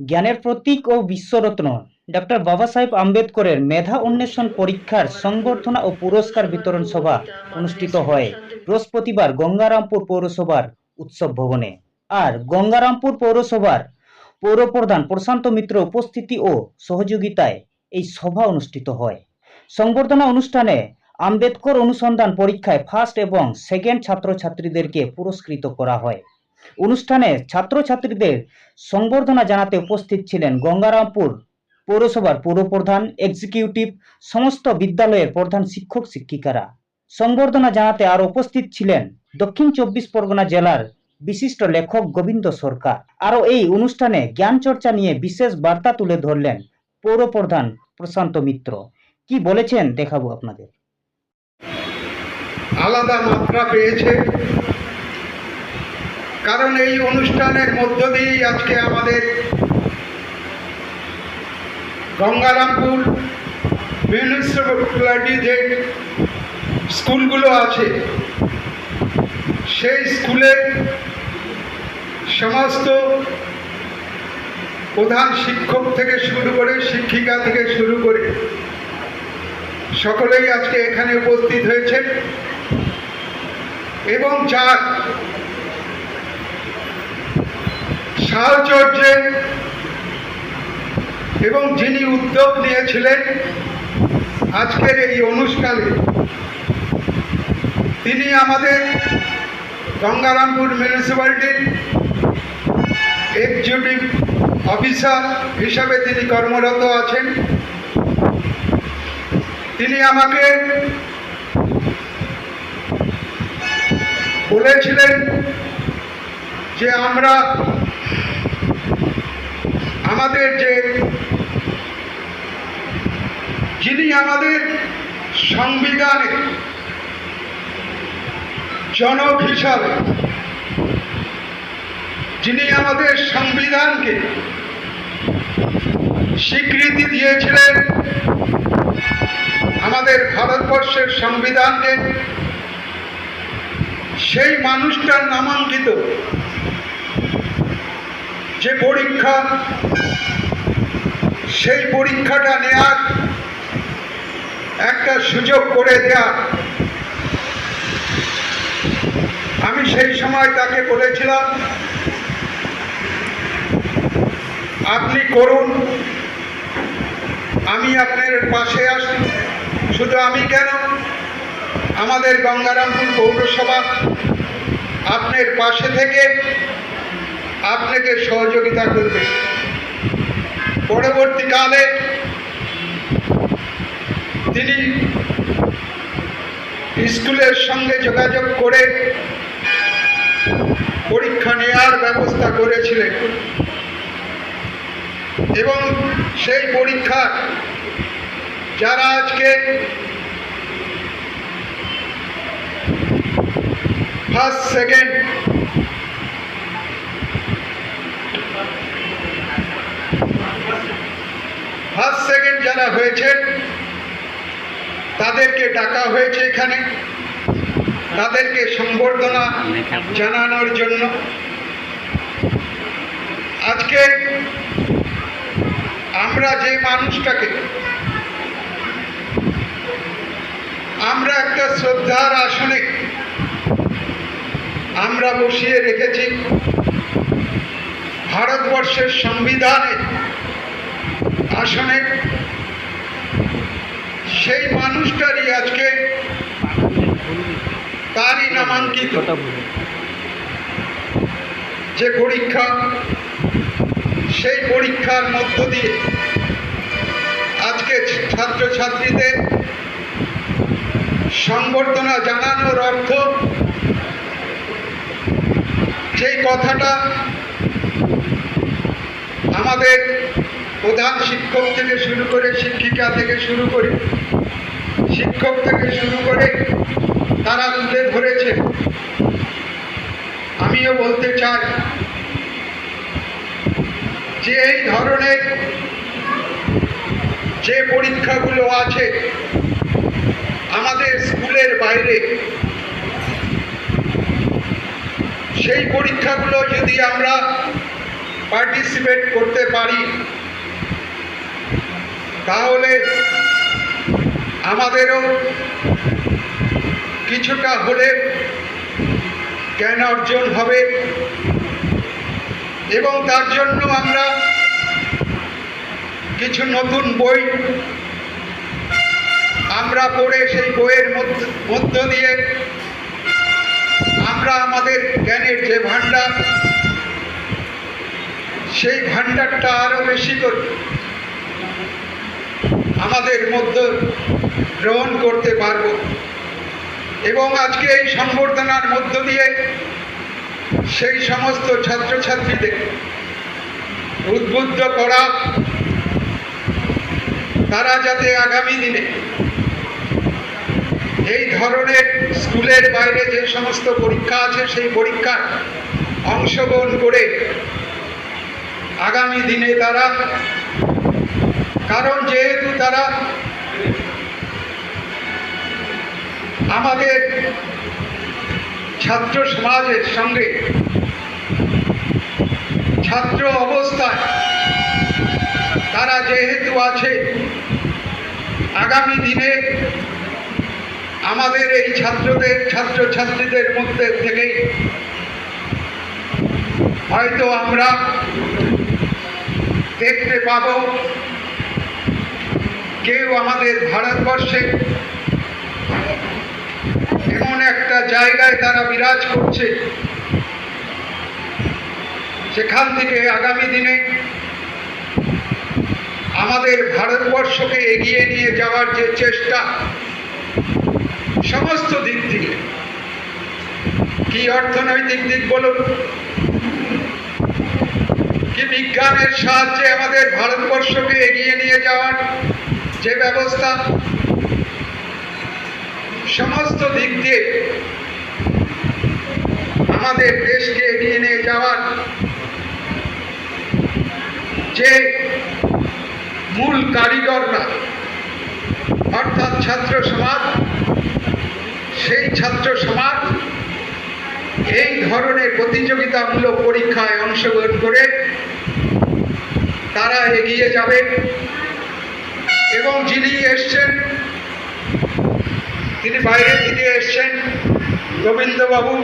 জ্ঞানের প্রতীক ও বিশ্বরত্ন, ডক্টর বাবা সাহেব আম্বেদকরের মেধা অন্বেষণ পরীক্ষার সংবর্ধনা ও পুরস্কার বিতরণ সভা অনুষ্ঠিত হয় বৃহস্পতিবার গঙ্গারামপুর পৌরসভার উৎসব ভবনে। আর গঙ্গারামপুর পৌরসভার পৌরপ্রধান প্রশান্ত মিত্র উপস্থিতি ও সহযোগিতায় এই সভা অনুষ্ঠিত হয়। সংবর্ধনা অনুষ্ঠানে আম্বেদকর অনুসন্ধান পরীক্ষায় ফার্স্ট এবং সেকেন্ড ছাত্রছাত্রীদেরকে পুরস্কৃত করা হয়। অনুষ্ঠানে ছাত্রছাত্রীদের সংবর্ধনা জানাতে উপস্থিত ছিলেন গঙ্গারামপুর পৌরসভার পৌরপ্রধান এক্সিকিউটিভ সমস্ত বিদ্যালয়ের প্রধান শিক্ষক, শিক্ষিকারা। সংবর্ধনা জানাতে আর উপস্থিত ছিলেন দক্ষিণ চব্বিশ পরগনা জেলার বিশিষ্ট লেখক গোবিন্দ সরকার। আরও এই অনুষ্ঠানে জ্ঞান চর্চা নিয়ে বিশেষ বার্তা তুলে ধরলেন পৌরপ্রধান প্রশান্ত মিত্র। কি বলেছেন দেখাবো আপনাদের। আলাদা মাত্রা পেয়েছে। কারণ এই অনুষ্ঠানের মধ্য দিয়েই আজকে আমাদের গঙ্গারামপুর মিউনিসিপ্যালিটি যে স্কুলগুলো আছে। সেই স্কুলের সমস্ত প্রধান শিক্ষক থেকে শুরু করে, শিক্ষিকা থেকে শুরু করে সকলেই আজকে এখানে উপস্থিত হয়েছেন। এবং যার সাহচর্যে এবং যিনি উদ্যোগ নিয়েছিলেন আজকের এই অনুষ্ঠানে, তিনি আমাদের গঙ্গারামপুর মিউনিসিপ্যালিটির এক্সিকিউটিভ অফিসার হিসাবে তিনি কর্মরত আছেন। তিনি আমাকে বলেছিলেন যে আমরা আমাদের যে যিনি আমাদের সংবিধানে জনক হিসাবে, যিনি আমাদের সংবিধানকে স্বীকৃতি দিয়েছিলেন, আমাদের ভারতবর্ষের সংবিধানকে, সেই মানুষটার নামাঙ্কিত যে পরীক্ষা, সেই পরীক্ষাটা নেয়ার একটা সুযোগ করে দেয়া। আমি সেই সময় তাকে বলেছিলাম, আপনি করুন, আমি আপনার পাশে আসি শুধু আমি কেন? আমাদের গঙ্গারামপুর পৌরসভা আপনার পাশে থেকে আপনাকে সহযোগিতা করবে। পরবর্তীকালে তিনি স্কুলের সঙ্গে যোগাযোগ করে পরীক্ষা নেওয়ার ব্যবস্থা করেছিলেন। এবং সেই পরীক্ষা যারা আজকে ফার্স্ট সেকেন্ড ফার্স্ট সেকেন্ড যারা হয়েছে তাদেরকে ডাকা হয়েছে এখানে। তাদেরকে সম্বর্ধনা জানানোর জন্য। আজকে আমরা যে মানুষটাকে, আমরা একটা শ্রদ্ধার আসনে আমরা বসিয়ে রেখেছি। ভারতবর্ষের সংবিধানে আসনে সেই মানুষটারই আজকে তারই নামাঙ্কিত। যে পরীক্ষা, সেই পরীক্ষার মধ্য দিয়ে আজকে ছাত্রছাত্রীদের সংবর্ধনা জানানোর অর্থ যেই কথাটা আমাদের প্রধান শিক্ষক থেকে শুরু করে শিক্ষিকা থেকে শুরু করে শিক্ষক থেকে শুরু করে তারা তুলে ধরেছে। আমিও বলতে চাই যে এই ধরনের যে পরীক্ষাগুলো আছে আমাদের স্কুলের বাইরে, সেই পরীক্ষাগুলো যদি আমরা পার্টিসিপেট করতে পারি তাহলে আমাদেরও কিছুটা হলে জ্ঞান অর্জন হবে। এবং তার জন্য আমরা কিছু নতুন বই আমরা পড়ে সেই বইয়ের মধ্য- দিয়ে আমরা আমাদের জ্ঞানের যে ভাণ্ডার, সেই ভাণ্ডারটা আরও বেশি করে আমাদের মধ্যে গ্রহণ করতে পারব। এবং আজকে এই সংবর্ধনার মধ্য দিয়ে সেই সমস্ত ছাত্রছাত্রীদের উদ্বুদ্ধ করা, তারা যাতে আগামী দিনে এই ধরনের স্কুলের বাইরে যে সমস্ত পরীক্ষা আছে, সেই পরীক্ষার অংশগ্রহণ করে আগামী দিনে তারা কারণ যেহেতু তারা আমাদের ছাত্র সমাজের সঙ্গে ছাত্র অবস্থায় তারা যেহেতু আছে, আগামী দিনে আমাদের এই ছাত্রদের, ছাত্রছাত্রীদের মধ্যে থেকেই হয়তো আমরা দেখতে পাব কেউ আমাদের ভারতবর্ষে এমন একটা জায়গায় তারা বিরাজ করছে, সেখান থেকে আগামী দিনে আমাদের ভারতবর্ষকে এগিয়ে নিয়ে যাওয়ার যে চেষ্টা, সমস্ত দিক থেকে কি অর্থনৈতিক দিক বলুন, কি বিজ্ঞানের সাহায্যে আমাদের ভারতবর্ষকে এগিয়ে নিয়ে যাওয়ার যে ব্যবস্থা সমস্ত দিক দিয়ে আমাদের দেশকে এগিয়ে নিয়ে যাওয়ার যে মূল কারিগররা অর্থাৎ ছাত্র সমাজ, সেই ছাত্র সমাজ এই ধরনের প্রতিযোগিতামূলক পরীক্ষায় অংশগ্রহণ করে তারা এগিয়ে যাবে। এবং যিনি এসছেন তিনি বাইরে থেকে এসছেন গোবিন্দবাবু।